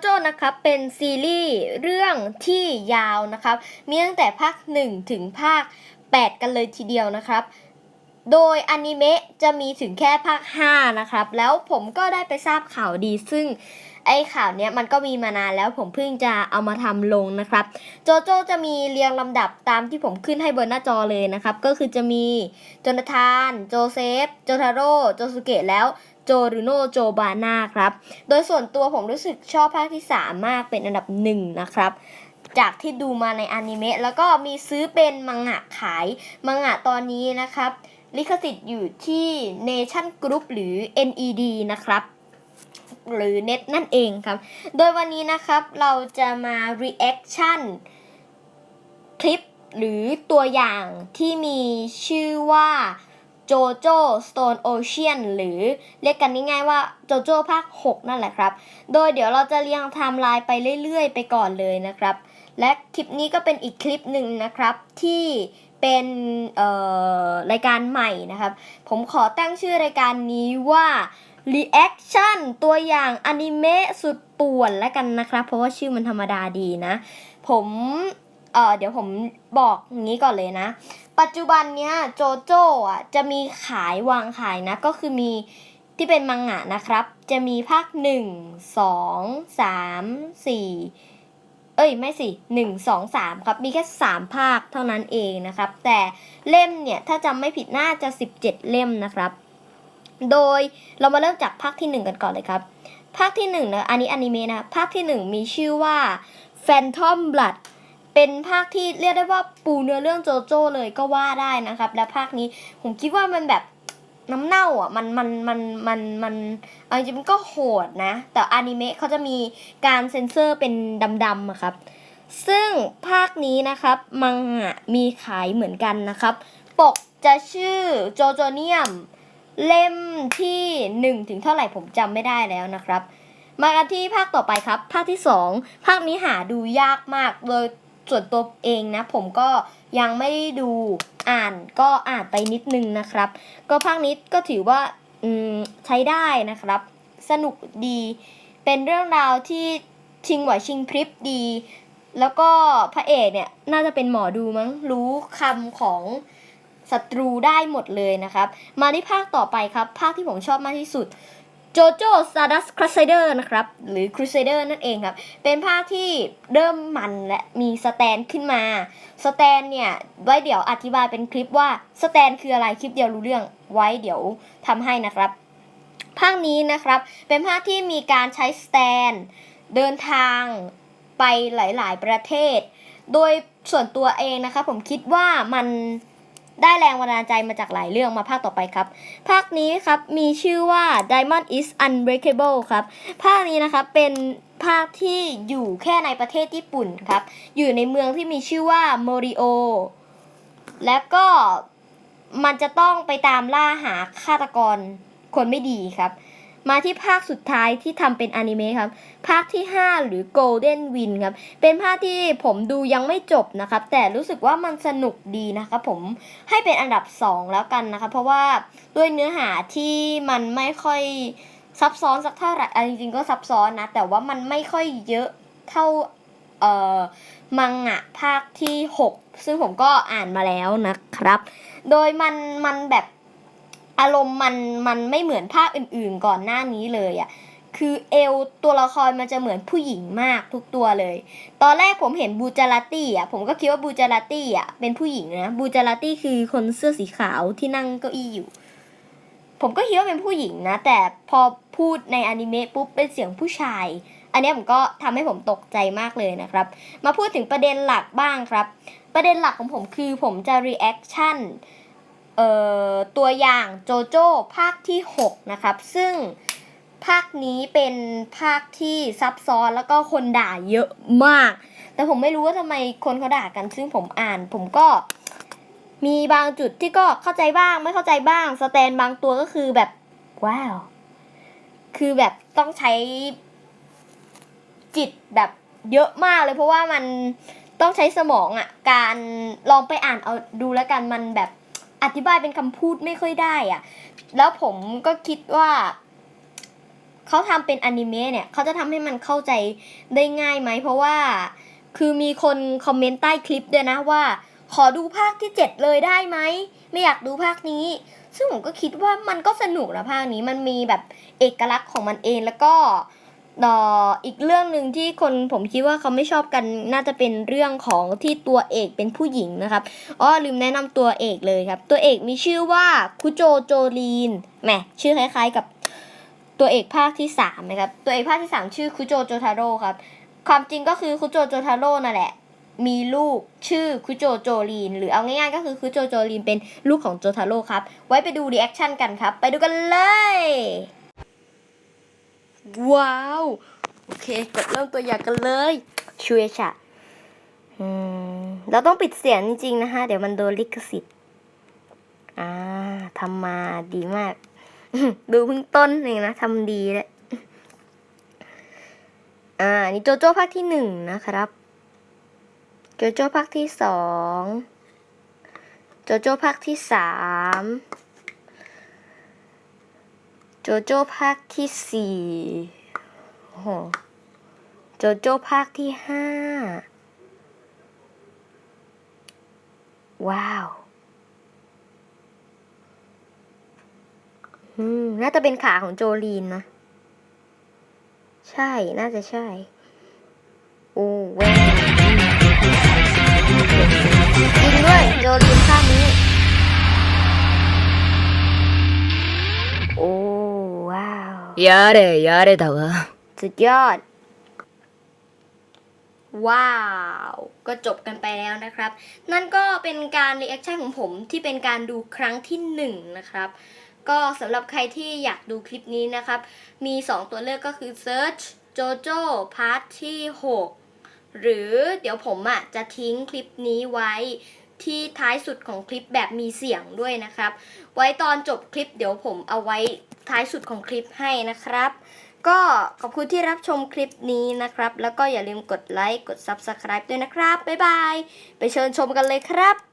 โจ้นะครับเป็นซีรีส์เรื่องที่ยาวนะครับ มีตั้งแต่ภาค 1 ถึงภาค 8 กันเลยทีเดียวนะครับ โดยอนิเมะจะมีถึงแค่ภาค 5 นะครับ แล้วผมก็ได้ไปทราบข่าวดีซึ่งไอ้ข่าวเนี้ยมันก็มีมานานแล้วผมเพิ่งจะเอามาทำลงนะครับ โจโจ้จะมีเรียงลำดับตามที่ผมขึ้นให้บนหน้าจอเลยนะครับ ก็คือจะมีโจนาธาน โจเซฟ โจทาโร่ โจสุเกะแล้ว โจรุโนโจบาน่าครับ โดยส่วนตัวผมรู้สึกชอบภาคที่ 3 มากเป็นอันดับหนึ่งนะครับ จากที่ดูมาในอนิเมะแล้วก็มีซื้อเป็นมังงะขายมังงะตอนนี้นะครับ ลิขสิทธิ์อยู่ที่ Nation Group หรือ NED นะครับหรือ Net นั่นเองครับ โดยวันนี้นะครับเราจะมา reaction คลิปหรือตัวอย่างที่มีชื่อว่า JoJo Stone Ocean หรือเรียกกันง่ายๆว่า JoJo ภาค 6 นั่นแหละครับ โดยเดี๋ยวเราจะเรียงไทม์ไลน์ไปเรื่อยๆ ไปก่อนเลยนะครับ และคลิปนี้ก็เป็นอีกคลิปหนึ่งนะครับที่เป็นเอ่อรายการใหม่นะครับ ผมขอตั้งชื่อรายการนี้ว่า reaction ตัวอย่างอนิเมะสุดป่วนแล้วกันนะครับ เพราะว่าชื่อมันธรรมดาดีนะ ผมเอ่อเดี๋ยวผมบอกงี้ก่อนเลยนะ ปัจจุบันเนี้ยโจโจ้อะจะมีขายวางขายนะ ก็คือมีที่เป็นมังงะนะครับ จะมีภาคหนึ่งสองสามสี่เอ้ยไม่สิหนึ่งสองสามครับ มีแค่สามภาคเท่านั้นเองนะครับ แต่เล่มเนี่ยถ้าจำไม่ผิดน่าจะสิบเจ็ดเล่มนะครับ โดยเรามาเริ่มจากภาคที่หนึ่งกันก่อนเลยครับ ภาคที่หนึ่งนะอันนี้อนิเมะนะภาคที่หนึ่งมีชื่อว่า Phantom Blood เป็นภาคที่เรียกได้ว่าปูเนื้อเรื่องโจโจ้เลยก็ว่าได้นะครับ และภาคนี้ผมคิดว่ามันแบบน้ำเน่าอะมันมันมันมันมันเอาจริงมันก็โหดนะ แต่อนิเมะเขาจะมีการเซ็นเซอร์เป็นดำๆอะครับ ซึ่งภาคนี้นะครับ มังงะมีขายเหมือนกันนะครับ ปกจะชื่อโจโจเนียม เล่มที่หนึ่งถึงเท่าไหร่ผมจำไม่ได้แล้วนะครับ มากันที่ภาคต่อไปครับ ภาคที่สองภาคนี้หาดูยากมากโดย ส่วนตัวเองนะ ผมก็ยังไม่ได้ดูอ่านก็อ่านไปนิดนึงนะครับ ก็ภาคนี้ก็ถือว่าใช้ได้นะครับ สนุกดีเป็นเรื่องราวที่ชิงไหวชิงพริบดี แล้วก็พระเอกเนี่ยน่าจะเป็นหมอดูมั้งรู้คำของศัตรูได้หมดเลยนะครับ มาที่ภาคต่อไปครับ ภาคที่ผมชอบมากที่สุด JoJo Stardust Crusader นะครับ หรือ Crusader นั่นเองครับ เป็นภาคที่เริ่มมันและมีสแตนขึ้นมา สแตนเนี่ย ไว้เดี๋ยวอธิบายเป็นคลิปว่าสแตนคืออะไรคลิปเดียวรู้เรื่องไว้เดี๋ยวทำให้นะครับ ภาคนี้นะครับ เป็นภาคที่มีการใช้สแตน เดินทางไปหลาย ๆ ประเทศ โดยส่วนตัวเองนะคะผมคิดว่ามัน ได้แรงบันดาลใจมาจากหลายเรื่องมาภาคต่อไปครับ ภาคนี้ครับมีชื่อว่า Diamond is Unbreakable ครับ ภาคนี้นะครับเป็นภาคที่อยู่แค่ในประเทศญี่ปุ่นครับ อยู่ในเมืองที่มีชื่อว่าโมริโอ และก็มันจะต้องไปตามล่าหาฆาตกรคนไม่ดีครับ มาที่ภาคสุดท้ายที่ทำเป็นอนิเมะครับ ภาคที่ 5 หรือ Golden Win ครับ เป็นภาคที่ผมดูยังไม่จบนะครับ แต่รู้สึกว่ามันสนุกดีนะครับผมให้เป็นอันดับ 2 แล้วกันนะครับ เพราะว่าด้วยเนื้อหาที่มันไม่ค่อยซับซ้อนสักเท่าไหร่จริงๆก็ซับซ้อนนะ แต่ว่ามันไม่ค่อยเยอะเท่าเอ่อมังงะภาคที่ 6 ซึ่งผมก็อ่านมาแล้วนะครับ โดยมันมันแบบ อารมณ์มันมันไม่เหมือนภาคอื่นๆก่อนหน้านี้เลยอะ่ะคือเอวตัวละครมันจะเหมือนผู้หญิงมากทุกตัวเลย ตอนแรกผมเห็นบูจาราตี้อะผมก็คิดว่าบูจาราตี้อะเป็นผู้หญิงนะบูจาราตี้คือคนเสื้อสีขาวที่นั่งเก้าอี้อยู่ ผมก็คิดว่าเป็นผู้หญิงนะ แต่พอพูดในอนิเมะปุ๊บเป็นเสียงผู้ชาย อันนี้ผมก็ทำให้ผมตกใจมากเลยนะครับ มาพูดถึงประเด็นหลักบ้างครับ ประเด็นหลักของผมคือผมจะ reaction เอ่อ ตัวอย่างโจโจ้ภาคที่ 6 นะครับ ซึ่งภาคนี้เป็นภาคที่ซับซ้อนแล้วก็คนด่าเยอะมาก แต่ผมไม่รู้ว่าทำไมคนเขาด่ากัน ซึ่งผมอ่านผมก็มีบางจุดที่ก็เข้าใจบ้างไม่เข้าใจบ้าง สแตนบางตัวก็คือแบบ ว้าว คือแบบต้องใช้จิตแบบเยอะมากเลยเพราะว่ามันต้องใช้สมองอะ่ะ การลองไปอ่านเอาดูแล้วกันมันแบบ อธิบายเป็นคำพูดไม่ค่อยได้อะ่ะแล้วผมก็คิดว่าเขาทำเป็นอนิเมะเนี่ยเขาจะทำให้มันเข้าใจได้ง่ายไหม เพราะว่าคือมีคนคอมเมนต์ใต้คลิปด้วยนะว่า ขอดูภาคที่ 7 เลยได้ไหม ไม่อยากดูภาคนี้ ซึ่งผมก็คิดว่ามันก็สนุกนะภาคนี้มันมีแบบเอกลักษณ์ของมันเองแล้วก็ เอ่ออีกเรื่องหนึ่งที่คนผมคิดว่าเขาไม่ชอบกันน่าจะเป็นเรื่องของที่ตัวเอกเป็นผู้หญิงนะครับอ๋อลืมแนะนำตัวเอกเลยครับ ตัวเอกมีชื่อว่าคุโจโจลีนแหมชื่อคล้ายๆกับตัวเอกภาคที่สามนะครับตัวเอกภาคที่สามชื่อคุโจโจทาโร่ครับ ความจริงก็คือคุโจโจทาโร่นั่นแหละมีลูกชื่อคุโจโจลีน หรือเอาง่ายๆก็คือคุโจโจลีนเป็นลูกของโจทาโร่ครับ ไว้ไปดูรีแอคชั่นกันครับ ไปดูกันเลย ว้าว โอเค กดเริ่มตัวอย่างกันเลยช่วยชะอืมเราต้องปิดเสียงจริงๆ นะคะเดี๋ยวมันโดนลิขสิทธิ์ อ่าทำมาดีมาก ดูเพิ่งต้นเองนะทำดีแล้วอ่า นี่โจโจ้ภาคที่หนึ่งนะครับ โจโจ้ภาคที่สอง โจโจ้ภาคที่สาม จโจ้ภาคที่สี่โหโจโจ้ภาคที่ห้า ว้าว อืม น่าจะเป็นขาของโจลีนนะ ใช่ น่าจะใช่ โอ้แว้าว やれやれだわ。 สุดยอด ว้าว ก็จบกันไปแล้วนะครับ นั่นก็เป็นการรีแอคชั่นของผมที่เป็นการดูครั้งที่หนึ่งนะครับ ก็สำหรับใครที่อยากดูคลิปนี้นะครับ มี 2 ตัวเลือกก็คือ Search JoJo Part ที่ 6 หรือเดี๋ยวผมอ่ะจะทิ้งคลิปนี้ไว้ ที่ท้ายสุดของคลิปแบบมีเสียงด้วยนะครับ ไว้ตอนจบคลิปเดี๋ยวผมเอาไว้ท้ายสุดของคลิปให้นะครับ ก็ขอบคุณที่รับชมคลิปนี้นะครับ แล้วก็อย่าลืมกดไลค์กด Subscribe ด้วยนะครับ บ๊ายบาย ไปเชิญชมกันเลยครับ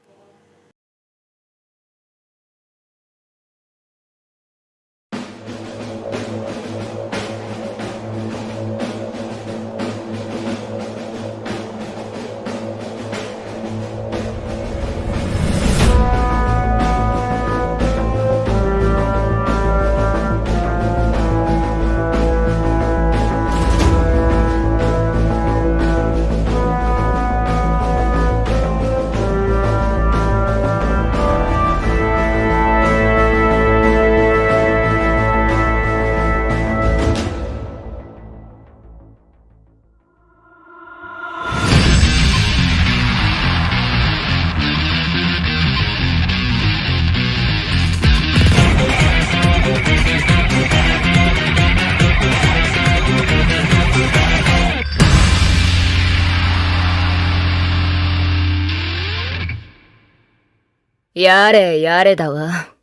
やれやれだわ。